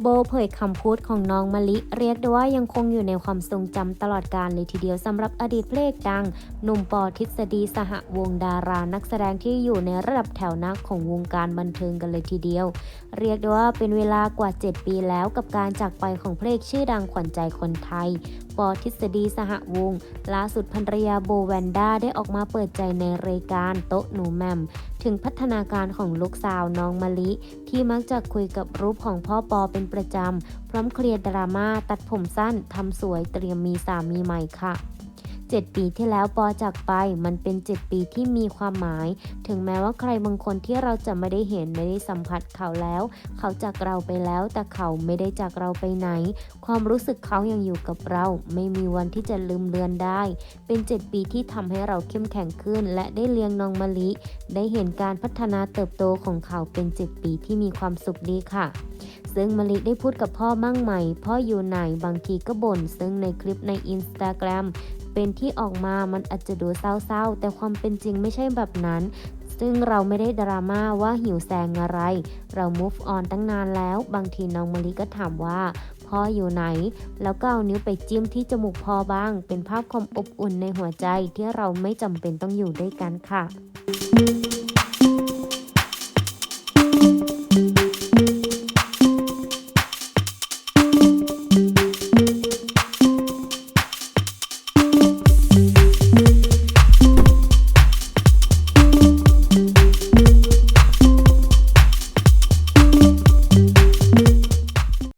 โบเผยคำพูดของน้องมะลิ เรียกได้ว่ายังคงอยู่ในความทรงจำตลอดกาลเลยทีเดียวสำหรับอดีตเพลงดังหนุ่มปอทฤษฎีสหวงดารานักแสดงที่อยู่ในระดับแถวหน้าของวงการบันเทิงกันเลยทีเดียว เรียกได้ว่าเป็นเวลากว่า 7 ปีแล้วกับการจากไปของเพลงชื่อดังขวัญใจคนไทยปอทฤษฎีสหวงล่าสุดภรรยาโบแวนด้าได้ออกมาเปิดใจในรายการโต๊ะหนูแมม ถึงพัฒนาการของลูกสาวน้องมะลิ ที่มักจะคุยกับรูปของพ่อปอเป็นประจำ พร้อมเคลียร์ดราม่าตัดผมสั้นทำสวยเตรียมมีสามีใหม่ค่ะ 7 ปีที่แล้วปอจากไปมันเป็น 7 ปีที่มีความหมาย ถึงแม้ว่าใครบางคนที่เราจะไม่ได้เห็นไม่ได้สัมผัสเขาแล้ว เขาจากเราไปแล้วแต่เขาไม่ได้จากเราไปไหน ความรู้สึกเขายังอยู่กับเรา ไม่มีวันที่จะลืมเลือนได้ เป็น 7 ปีที่ทำให้เราเข้มแข็งขึ้น และได้เลี้ยงน้องมะลิ ได้เห็นการพัฒนาเติบโตของเขาเป็น 7 ปีที่มีความสุขดีค่ะ ซึ่งมะลิได้พูดกับพ่อมั่งใหม พ่ออยู่ไหนบางทีก็บ่น ซึ่งในคลิปใน Instagram เป็นที่ออกมามันอาจจะดูเศร้าๆ แต่ความเป็นจริงไม่ใช่แบบนั้น ซึ่งเราไม่ได้ดราม่าว่าหิวแซงอะไร เรา move on ตั้งนานแล้ว บางทีน้องมะลิก็ถามว่าพ่ออยู่ไหน แล้วก็เอานิ้วไปจิ้มที่จมูกพ่อบ้าง เป็นภาพความอบอุ่นในหัวใจที่เราไม่จำเป็นต้องอยู่ด้วยกันค่ะ